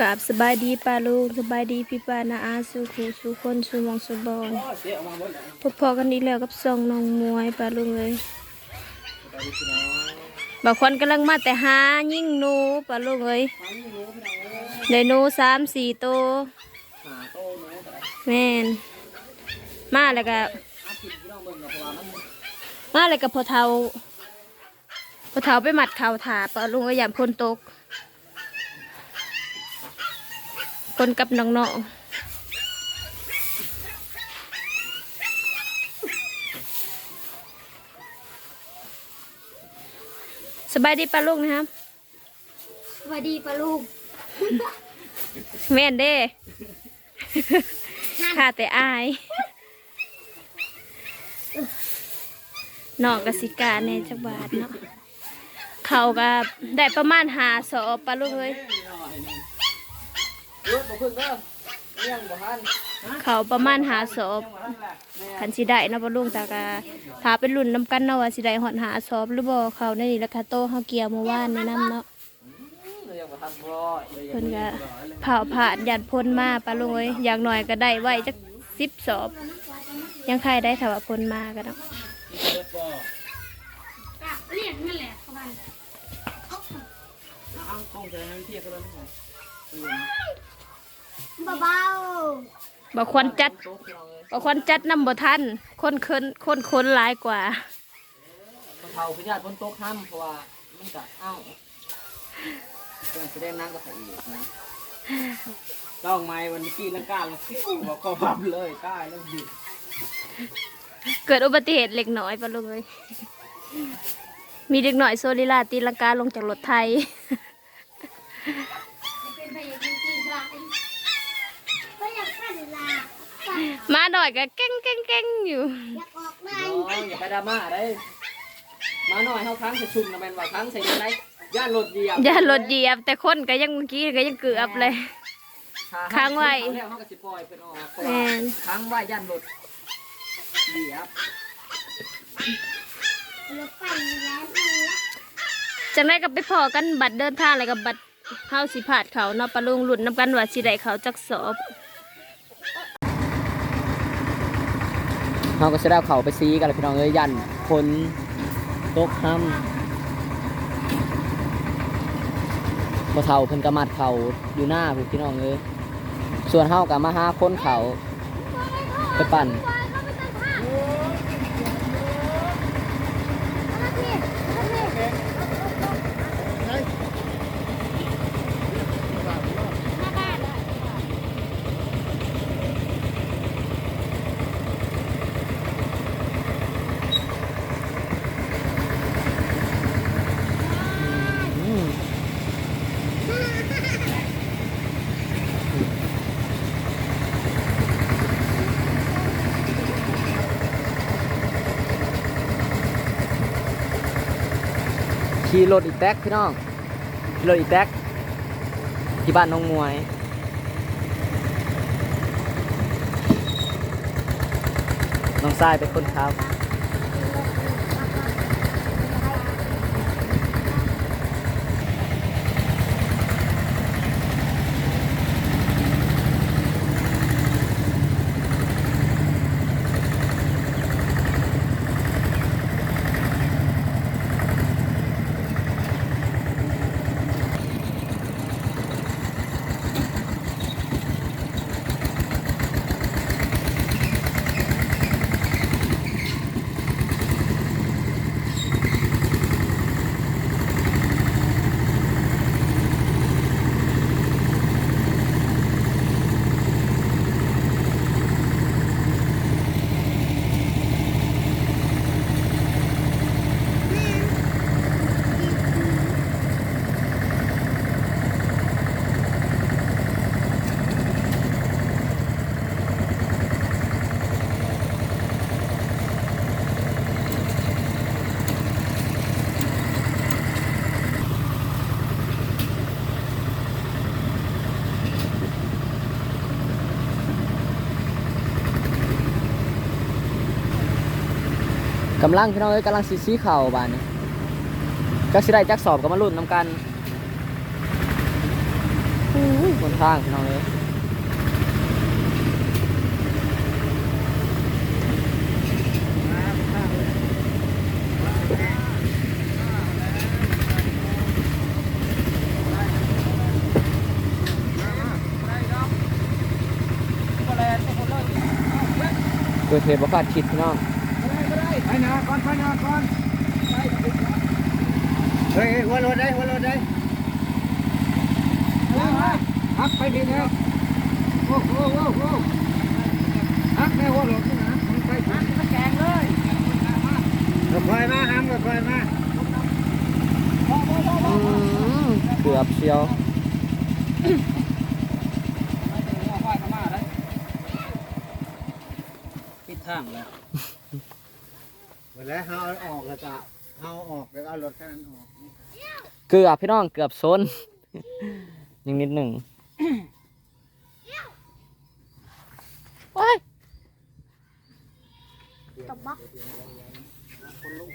กราบสบายดีป้าลุงสบายดีพี่ป้านาอาสู่ขูสู่คนสู่หมองสู่บอนพบพอกันอีกแล้วกับซองน้องมวยป้าลุงเลยบางคนกำลังมาแต่หายิ่งหนูป้าลุงเลยได้หนูสามสี่โตแม่นมาแล้วก็มาแล้วก็พอเทาพอเทาไปหมัดเข่าถาป้าลุงก็ยามพ้นตก คนกับน้องๆสบายดีปะลูกนะครับสวัสดีปะลูกแม่นเด้ข้าแต่อายนอกกสิกาในจักบาทเนาะเขาก็ได้ประมาณหาสอบปะลูกเลย รถบ่พึ่งเด้อเลี้ยงบ่ทันเขาประมาณหาสอบคันสิได้เนาะปะลุงแต่ก็ถ้าเป็นรุ่นน้ำกันเนาะว่าสิได้หอดหาสอบหรือบ่เขาในนี่ราคาโตเฮาเกี่ยวเมื่อวานในะนํเนาะเลี้ยงบ่ทันบ่เพิ่นก็เผาผ่านหยัดพ้นมาปะลุงเอ้ยอย่างน้อยก็ได้ไว้จัก10สอบ ยังใครได้ถ้าว่าพ้นมาก็เนาะกะเรียกนั่นแหละประมาณเอากล้องใส่ให้เทียบกันแล้วนี่ เบาบ่ควรจัดโต๊ะเราเลยบ่ควรจัดนำบ่ทันคนเคินคนคนหลายกว่ามันเฒ่าพญาติบนโต๊ะห้ำเพราะว่ามันก็เอ้าเพิ่นแสดงนางก็ใส่อีกนะลองไม้วันนี้กี้ลังกาแล้วฟิวบ่ก็พับเลยกล้าแล้วดิเกิดอุบัติเหตุเล็กน้อยปะลุงเอ้ยมีเด็กน้อยโซลิลาตีลังกาลงจากรถไทย ๆเป็นพยาบาลจริงๆค่ะก็อยากขันลา มาห น่อยก็เก้งเก้งเก้งอยู่อยากออกมาน้อยอย่าไปดราม่าเด้มาหน่อยเฮาครั้งใส่ชุมนะแม่นว่าครั้งใส่ได้ย่านรถเหยียบอย่าหลดเหยียบ แต่คนก็ยังเมื่อกี้ก็ยังเกือบเลย ค้างไว้เอาแล้วเฮาก็สิปล่อยเพิ่นออกเพราะแม่ว่านค้างไว้ย่านรถเหยียบรถไฟแล้วมันละจังได้ก็ไปพอกันบัตรเดินทางอะไรกับบัตรเฮาสิผาดเขาเนาะปะลุงหลุดน้ำกันว่าสิได้เขาจักสอบ เราก็จะได้เอาเขาไปซีกันเลยพี่น้องเอ้ยยันคนตกห้ำพอเท่าเพิ่นกระมัดเขาอยู่หน้าพี่น้องเอ้ยส่วนเฮากับมาหาคนเขาไปปั่น ขี่รถอีแท็กพี่น้องขี่รถอีแท็กที่บ้านน้องมวยน้องทรายเป็นคนขับ กำลังพี่น้องเอ้ยกำลังซีซีเข่าบานนี้ก็สิได้จักสอบกับมารุ่นนำกันบนทางพี่น้องเลยเกิดเหตุประคาดคิดพี่น้อง ไปนาก่อนไปนาก่อนเฮ้ยหัวรถได้หัวรถได้ฮักไปดีนะโอ้โหโอ้โหฮักแม่หัวรถนะมันไปฮักมันแกงเลยก็คอยมาห้ามก็คอยมาเกือบเชียวปิดทางแล้ว เวลาเฮาเอาออกแล้วจะเฮาออกแล้วเอารถแค่นั้นออกเกือบพี่น้องเกือบซน ยังนิดหนึ่งตบบ็อก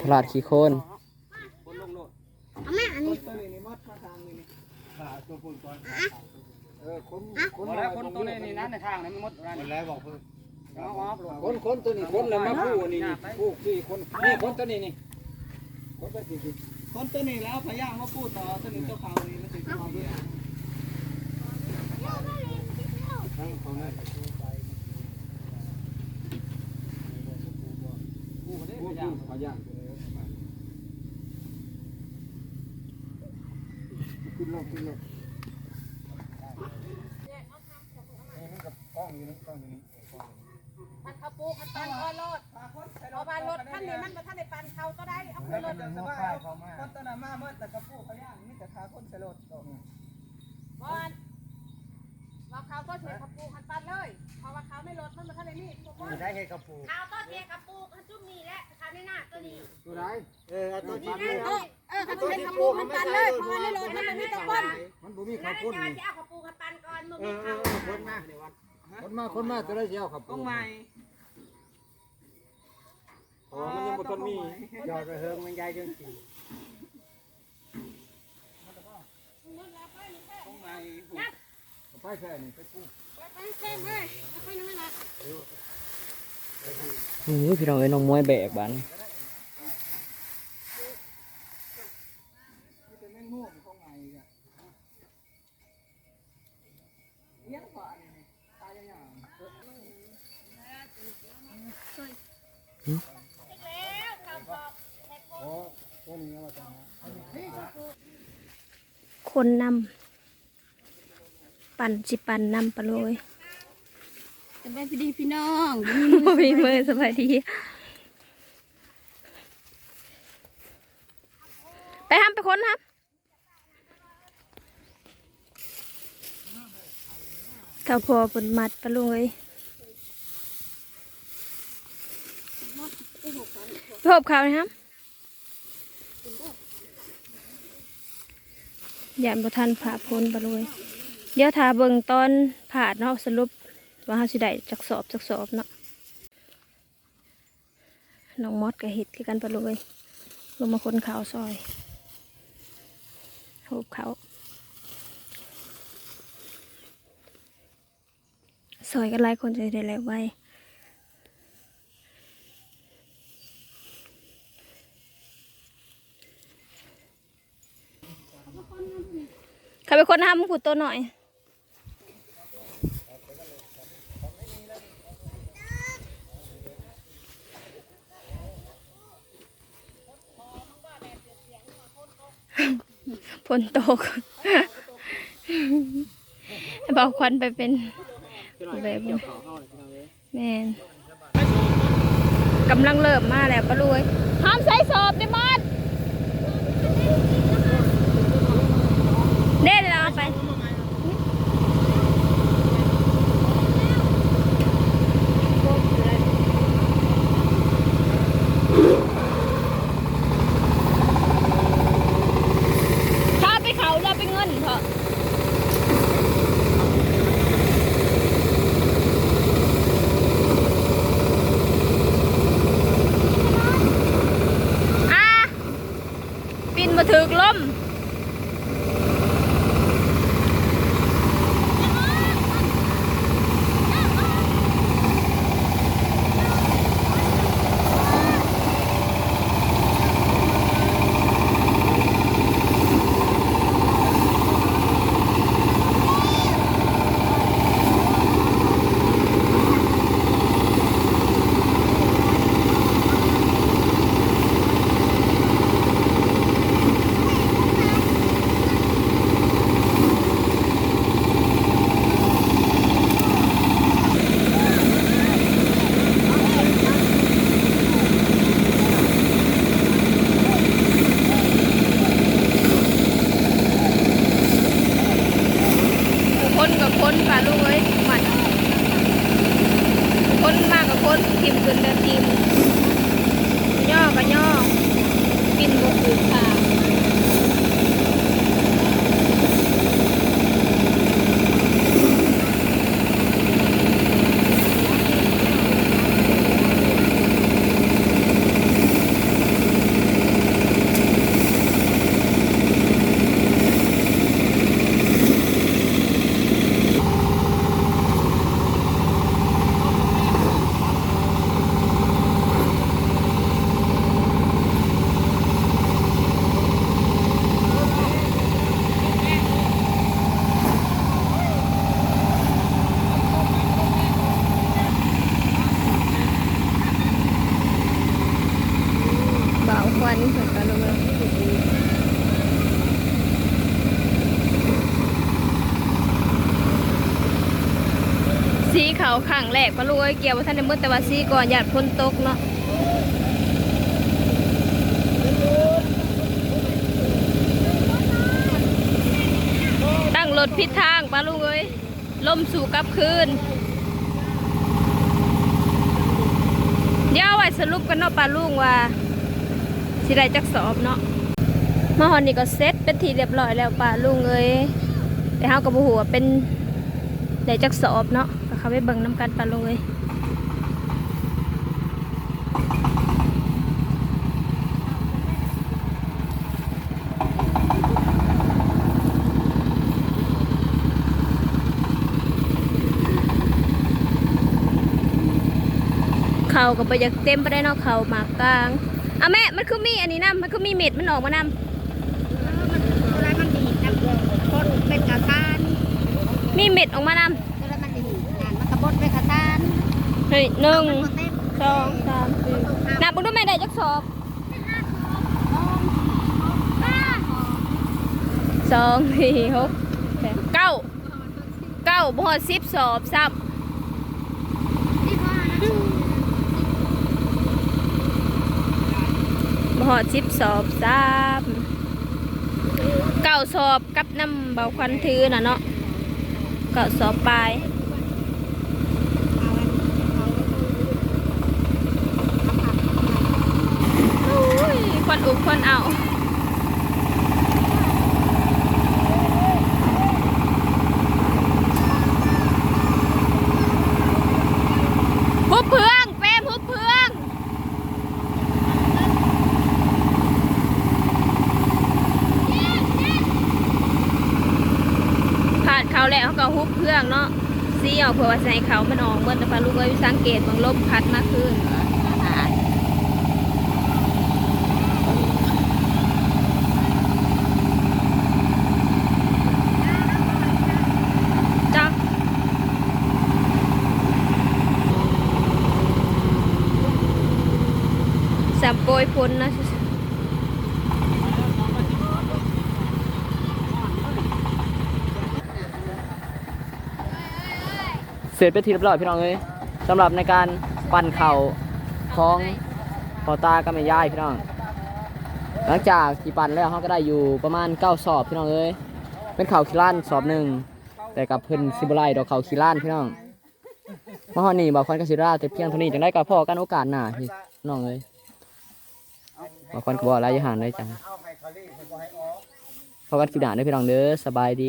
ตลาดขี้โคนเอาแม่อันนี้ตัวปุ่นก่อนเออคนคนแล้วคนตัวนี้นี่นะในทางนั้นมันมดอะไรคนแล้วบอกเพิ่น เอาออฟคนคนตัวนี้คนแล้วมาผู้นี่นี่ผู้สี่คนนี่คนตัวนี้นี่คนตัวนี้คนตัวนี้แล้วพยายามมาพูดต่อตัวนี้เจ้าเขานี่มันถึงจะมาเบื่อทั้งของนั่นพูดได้ผู้พยายาผู้มขอย่างขึ้นลงขึ้นลงนี่มันกับกล้องอยู่นี่กล้องอยู่นี่ มันเขาปูกันปันคอรถเพราะว่ารถท่านนี้มันมาท่านในปันเขาก็ได้เอา แล้วขึ้นรมันถจะหัวข้าวเข้ามาคนตัวนั้นมาเมื่อแต่กระปูพยายามนี่แต่ขาคนสลดบอลว่าเขาก็เทเขาปูกันปันเลย เพราะว่าเขาไม่รถมันมาท่านในนี่ทุกคนได้เห็ดกระปูเขาก็เทกระปูกันจุ่มนี่แหละเขาในหน้าตัวนี้ตัวไหนเออเอาตัวนี่นี้นะเออเออเขาเทกระปูกันปันเลยเพราะว่าในรถมันไม่มีตะก้นมันบ่มีแล้ข้าววในปุ้นจานนี่ที่เอากระปูกันปันก่อนมึงเอมีอเอเขาอคนมาคนมาคนมาจะได้เชี่ยวข้าวปุ้ต้องนใหม่อ๋อมัน ยังบ่ทันมียอดระเฮิงมันใหญ่จนสิต้องใหม่ไปแค่นี้ไปปูไปเส้นเลยไปนั่นแหละโอ้ยพี่น้องเอ้ยน้องมวยแบกบันจะไม่ม่วงต้องใหม่อะเลี้ยงกว่านี่ตายยังไงอ๋อตัวนี้ว่าจัง คนนำปั่นสิปั่นนำปะเลยสบายดีพี่น้องบ่มีมือสบายดี ไปห้ามไปคนครับถ้าพอเป็นมัดปะลุงเลยพบเขาวนะครับ ยานบุทันผ่าพ้นปะลุงเยเดี๋ยวทาเบิ่งตอนผ่าเนาะสรุปว่าเขาสิได้จักสอบจักสอบเนาะน้องมอดกับเห็ดคือกันปะลุยลงมาคนขาวซอยหูบเขาซอยกันหลายคนจะได้แล้วไว้ ใครเป็นคนทำขุดตัวหน่อย ฝนตกเบาควันไปเป็นแบบแม่นกำลังเริ่มมาแล้วปะลุยห้ามใส่สอบดิมอด เด้เลยเอาไป ขาวขังแรกปลาลูกเอ้ยเกี่ยวว่าท่านในมืดแต่ว่าสีก่อนหยาดพ้นตกเนาะตั้งรถพิดทางปลาลูกเอ้ยล่มสู่กลับคืนเดี๋ยวเอาไว้สรุปกันเนาะปลาลุงว่าสิได้จักสอบเนาะมาฮอนนี่ก็เซ็ตเป็นทีเรียบร้อยแล้วปลาลุงเอ้ยแต่เฮาก็บ่ฮู้ว่าเป็นได้จักสอบเนาะ เข้าไปเบิ่งนํกันปลาลุงเอ้ยเขาก็ไปอยากเต็มไปได้เนาะเขาหมากกลางอะแม่ มันคือมีอันนี้นํมันคือมีเม็ดมันออกมานํอะไรมันดีนะคนเป็นกระทานมีเม็ดออกมานํอ ดเป็นกระทานเฮ้ยหนึ่งมันเต็มสองสามสี่นับบุญด้วยแม่ได้จักสอบสองสี่หกแปดเก้าเก้าบหอดสิบสอบซับที่พ่อนะบหอดสิบสอบซับเก้าสอบกับน้ำเบาควันถือน่ะเนาะเก้าสอบปลายโอ้ ยควันอุกคนเอาหุบเพื่องเปรมหุบเพื่องผ่านเขาแล้วเขาก็ฮุบเครื่องเนาะซีเอาเพื่อว่าใส่เขามันออกเมื่อแต่ปลาลูกเอ้ยสังเกตบางลมพัดมาขึ้นจักสามโกยพ้นนะเสร็จไปทีเรียบร้อยพี่น้องเอ้ยสำหรับในการปั่นเข่าของพอตากับแม่ยายพี่น้อง หลังจากที่ปั่นแล้วเขาก็ได้อยู่ประมาณเก้าสอบพี่น้องเอ้ยเป็นเข่าขี้ล้านสอบหนึ่งแต่กับเพิ่นซิบไลดอกเข่าขี้ล้านพี่น้องมาฮอนี่บอกควันกสิราแต่เพียงเท่านี้จังได้กับพ่อกันโอกาสหน้าพี่น้องเอ้ย บอกควันก็บอกอะไรอย่าห่างได้จังพอกันสิดาเด้อพี่น้องเด้อสบายดี